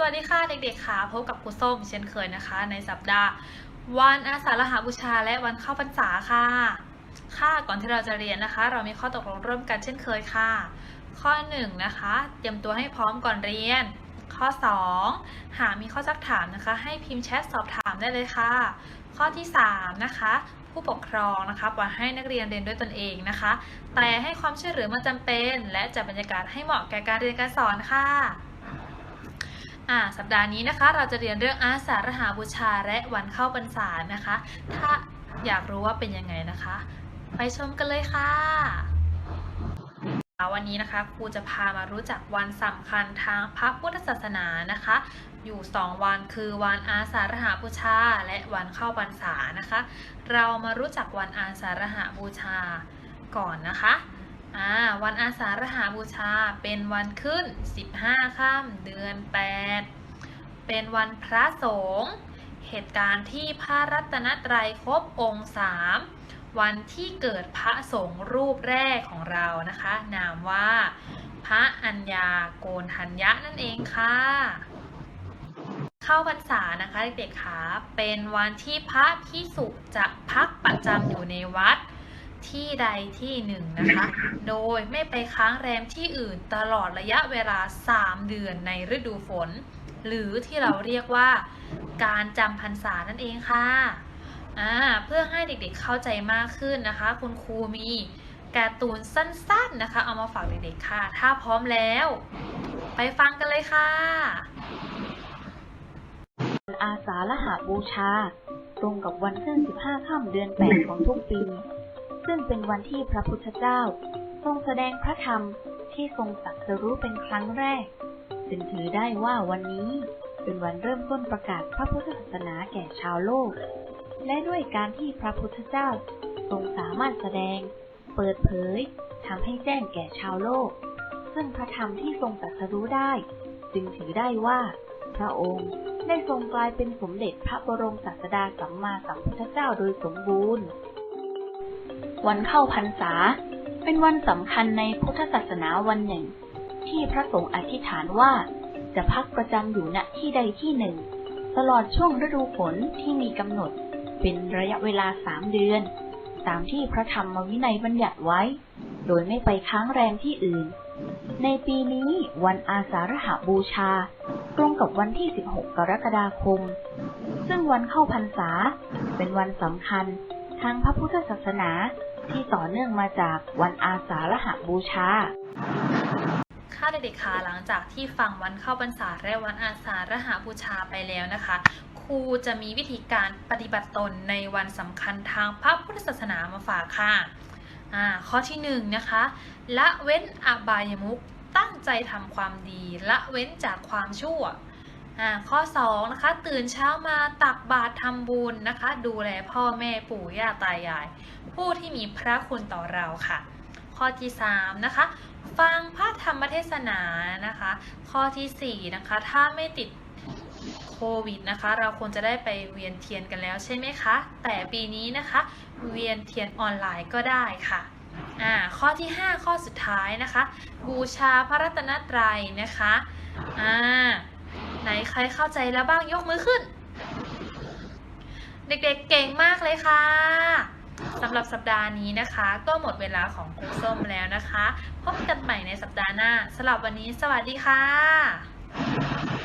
สวัสดีค่ะเด็กๆค่ะพบกับครูส้มเช่นเคยนะคะ ในสัปดาห์ วันอาสาฬหบูชาและวันเข้าพรรษาค่ะ ค่ะก่อนที่เราจะเรียนนะคะ เรามีข้อตกลงร่วมกันเช่นเคยค่ะ ข้อ1นะคะเตรียมตัวให้พร้อมก่อนเรียน ข้อ 2 หากมีข้อซักถามนะคะ ให้พิมพ์แชทสอบถามได้เลยค่ะ ข้อที่3นะคะผู้ปกครองนะคะปล่อยให้นักเรียนเรียนด้วยตนเองนะคะ แต่ให้ความช่วยเหลือเมื่อจำเป็น และจัดบรรยากาศให้เหมาะแก่การเรียนการสอนค่ะ อ่าสัปดาห์นี้นะคะ เราจะเรียนเรื่องอาสาฬหาบูชาและวันเข้าพรรษานะคะ ถ้าอยากรู้ว่าเป็นยังไงนะคะ ไปชมกันเลยค่ะวันนี้นะคะครูจะพามารู้จักวันสำคัญทางพระพุทธศาสนานะคะ อยู่ 2 วันคือวันอาสาฬหาบูชา และวันเข้าพรรษานะคะ เรามารู้จักวันอาสาฬหาบูชาก่อนนะคะ อ่าวันอาสาฬหาบูชาเป็นวันขึ้น 15ค่ำเดือน 8 เป็นวันพระสงฆ์เหตุการณ์ที่พระรัตนตรัยครบองค์สามวันที่เกิดพระสงฆ์รูปแรกของเรานะคะ นามว่า พระอัญญาโกณทัญญะนั่นเองค่ะ เข้าพรรษานะคะเด็กๆคะเป็นวันที่พระพิสุจะพักประจำอยู่ในวัด ที่ใดที่หนึ่งนะคะ โดยไม่ไปค้างแรมที่อื่นตลอดระยะเวลา 3 เดือนในฤดูฝน หรือที่เราเรียกว่าการจำพรรษานั่นเองค่ะเพื่อให้เด็กๆเข้าใจมากขึ้นนะคะ คุณครูมีการ์ตูนสั้นๆนะคะ เอามาฝากเด็กๆค่ะ ถ้าพร้อมแล้ว ไปฟังกันเลยค่ะ อาสาฬหาบูชา ตรงกับวันขึ้น 15 ค่ำเดือน 8 ของทุกปี ซึ่งเป็นวันที่พระพุทธเจ้า ทรงแสดงพระธรรมที่ทรงตรัสรู้เป็นครั้งแรก จึงถือได้ว่าวันนี้เป็นวันเริ่มต้นประกาศพระพุทธศาสนาแก่ชาวโลก และด้วยการที่พระพุทธเจ้าทรงสามารถแสดง เปิดเผยทำให้แจ้งแก่ชาวโลก ซึ่งพระธรรมที่ทรงตรัสรู้ได้ จึงถือได้ว่า พระองค์ได้ทรงกลายเป็นสมเด็จพระบรมศาสดาสัมมาสัมพุทธเจ้าโดยสมบูรณ์ วันเข้าพรรษา เป็นวันสำคัญในพุทธศาสนาวันหนึ่ง ที่พระสงฆ์อธิษฐานว่าจะพักประจำอยู่ณที่ใดที่หนึ่ง ตลอดช่วงฤดูฝนที่มีกำหนด เป็นระยะเวลาสามเดือน ตามที่พระธรรมวินัยบัญญัติไว้ โดยไม่ไปค้างแรมที่อื่น ในปีนี้วันอาสาฬหบูชา ตรงกับวันที่ 16 กรกฎาคม ซึ่งวันเข้าพรรษา เป็นวันสำคัญ ทางพระพุทธศาสนาที่ต่อเนื่องมาจากวันอาสาฬหบูชาค่ะเด็กๆคะหลังจากที่ฟังวันเข้าพรรษาและวันอาสาฬหบูชาไปแล้วนะคะครูจะมีวิธีการปฏิบัติตนในวันสำคัญทางพระพุทธศาสนามาฝากค่ะอ่าข้อที่หนึ่งนะคะละเว้นอบายมุขตั้งใจทำความดี ละเว้นจากความชั่ว ข้อ2นะคะตื่นเช้ามาตักบาตรทำบุญนะคะ ดูแลพ่อแม่ปู่ย่าตายาย ผู้ที่มีพระคุณต่อเราค่ะ ข้อที่3นะคะฟังพระธรรมเทศนานะคะ ข้อทีสี่4นะคะถ้าไม่ติดโควิดนะคะ เราควรจะได้ไปเวียนเทียนกันแล้วใช่ไหมคะ แต่ปีนี้นะคะ เวียนเทียนออนไลน์ก็ได้ค่ะอ่าข้อที่ 5 ข้อสุดท้ายนะคะ บูชาพระรัตนตรัยนะคะอ่า ใครเข้าใจแล้วบ้างยกมือขึ้น เด็กๆเก่งมากเลยค่ะสำหรับสัปดาห์นี้นะคะ ก็หมดเวลาของครูส้มแล้วนะคะ พบกันใหม่ในสัปดาห์หน้าสำหรับวันนี้สวัสดีค่ะ